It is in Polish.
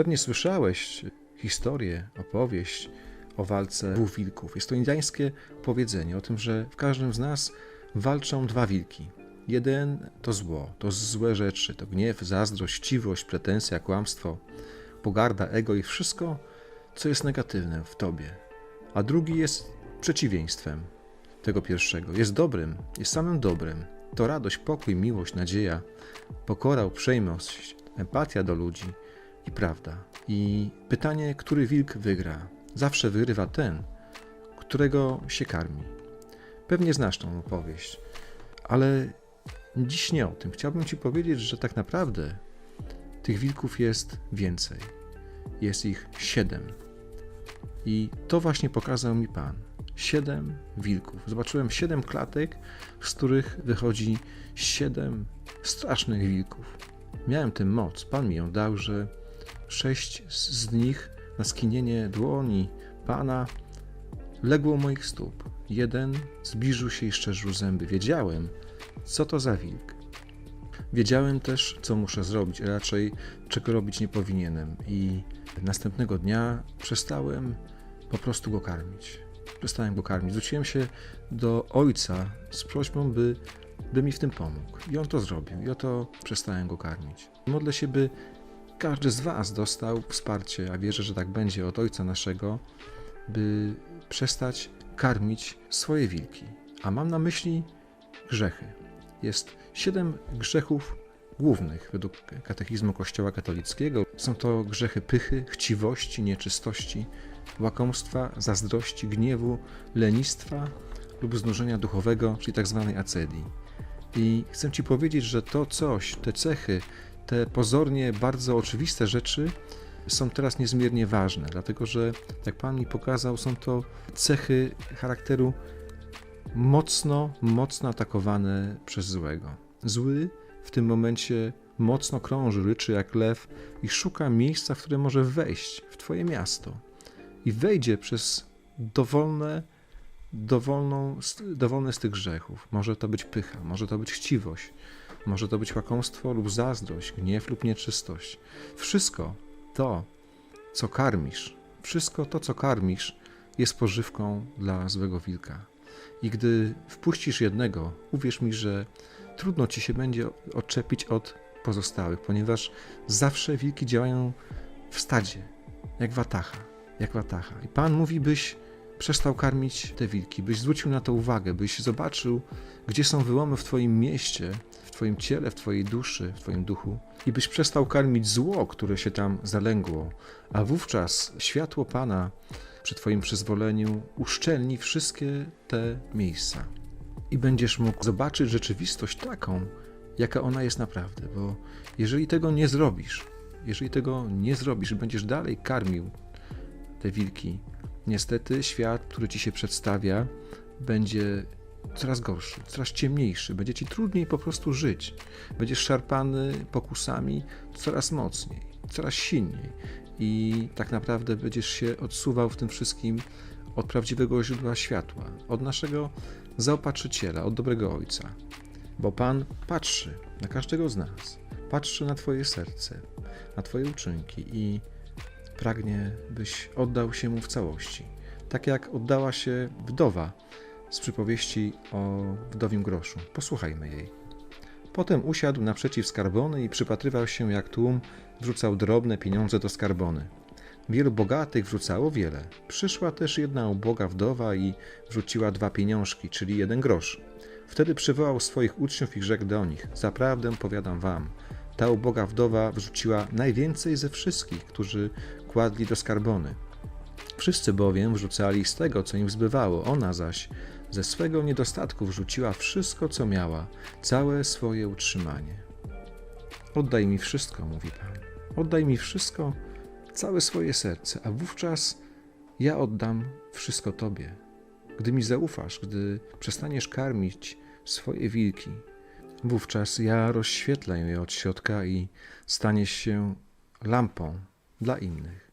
Pewnie słyszałeś historię, opowieść o walce dwóch wilków. Jest to indyjskie powiedzenie o tym, że w każdym z nas walczą dwa wilki. Jeden to zło, to złe rzeczy, to gniew, zazdrość, chciwość, pretensja, kłamstwo, pogarda, ego i wszystko, co jest negatywne w tobie. A drugi jest przeciwieństwem tego pierwszego. Jest dobrym, jest samym dobrem. To radość, pokój, miłość, nadzieja, pokora, uprzejmość, empatia do ludzi i prawda. I pytanie, który wilk wygra? Zawsze wygrywa ten, którego się karmi. Pewnie znasz tą opowieść, ale dziś nie o tym. Chciałbym Ci powiedzieć, że tak naprawdę tych wilków jest więcej. Jest ich siedem. I to właśnie pokazał mi Pan. Siedem wilków. Zobaczyłem siedem klatek, z których wychodzi siedem strasznych wilków. Miałem tę moc. Pan mi ją dał, że sześć z nich na skinienie dłoni Pana legło u moich stóp. Jeden zbliżył się i szczerzył zęby. Wiedziałem, co to za wilk. Wiedziałem też, co muszę zrobić, a raczej czego robić nie powinienem. I następnego dnia przestałem po prostu go karmić. Przestałem go karmić. Zwróciłem się do ojca z prośbą, by, by mi w tym pomógł. I on to zrobił. I oto przestałem go karmić. Modlę się, by każdy z Was dostał wsparcie, a wierzę, że tak będzie od Ojca naszego, by przestać karmić swoje wilki. A mam na myśli grzechy. Jest siedem grzechów głównych według katechizmu Kościoła katolickiego. Są to grzechy pychy, chciwości, nieczystości, łakomstwa, zazdrości, gniewu, lenistwa lub znużenia duchowego, czyli tzw. acedii. I chcę Ci powiedzieć, że to coś, te cechy, te pozornie bardzo oczywiste rzeczy są teraz niezmiernie ważne, dlatego że, jak Pan mi pokazał, są to cechy charakteru mocno, mocno atakowane przez złego. Zły w tym momencie mocno krąży, ryczy jak lew i szuka miejsca, w które może wejść w Twoje miasto. I wejdzie przez dowolne, dowolną, dowolne z tych grzechów. Może to być pycha, może to być chciwość, może to być łakomstwo lub zazdrość, gniew lub nieczystość. Wszystko to, co karmisz, wszystko to, co karmisz, jest pożywką dla złego wilka. I gdy wpuścisz jednego, uwierz mi, że trudno ci się będzie odczepić od pozostałych, ponieważ zawsze wilki działają w stadzie, jak watacha, jak watacha. I Pan mówi, byś przestał karmić te wilki, byś zwrócił na to uwagę, byś zobaczył, gdzie są wyłomy w Twoim mieście, w Twoim ciele, w Twojej duszy, w Twoim duchu. I byś przestał karmić zło, które się tam zalęgło, a wówczas światło Pana przy Twoim przyzwoleniu uszczelni wszystkie te miejsca. I będziesz mógł zobaczyć rzeczywistość taką, jaka ona jest naprawdę, bo jeżeli tego nie zrobisz, jeżeli tego nie zrobisz, będziesz dalej karmił te wilki, niestety świat, który ci się przedstawia, będzie coraz gorszy, coraz ciemniejszy, będzie ci trudniej po prostu żyć. Będziesz szarpany pokusami coraz mocniej, coraz silniej i tak naprawdę będziesz się odsuwał w tym wszystkim od prawdziwego źródła światła, od naszego zaopatrzyciela, od dobrego Ojca. Bo Pan patrzy na każdego z nas, patrzy na Twoje serce, na Twoje uczynki i pragnie, byś oddał się Mu w całości. Tak jak oddała się wdowa z przypowieści o wdowim groszu. Posłuchajmy jej. Potem usiadł naprzeciw skarbony i przypatrywał się, jak tłum wrzucał drobne pieniądze do skarbony. Wielu bogatych wrzucało wiele. Przyszła też jedna uboga wdowa i wrzuciła dwa pieniążki, czyli jeden grosz. Wtedy przywołał swoich uczniów i rzekł do nich: Zaprawdę powiadam wam, ta uboga wdowa wrzuciła najwięcej ze wszystkich, którzy kładli do skarbony. Wszyscy bowiem wrzucali z tego, co im zbywało, ona zaś ze swego niedostatku wrzuciła wszystko, co miała, całe swoje utrzymanie. Oddaj mi wszystko, mówi Pan. Oddaj mi wszystko, całe swoje serce, a wówczas ja oddam wszystko Tobie. Gdy mi zaufasz, gdy przestaniesz karmić swoje wilki, wówczas ja rozświetlę je od środka i staniesz się lampą dla innych.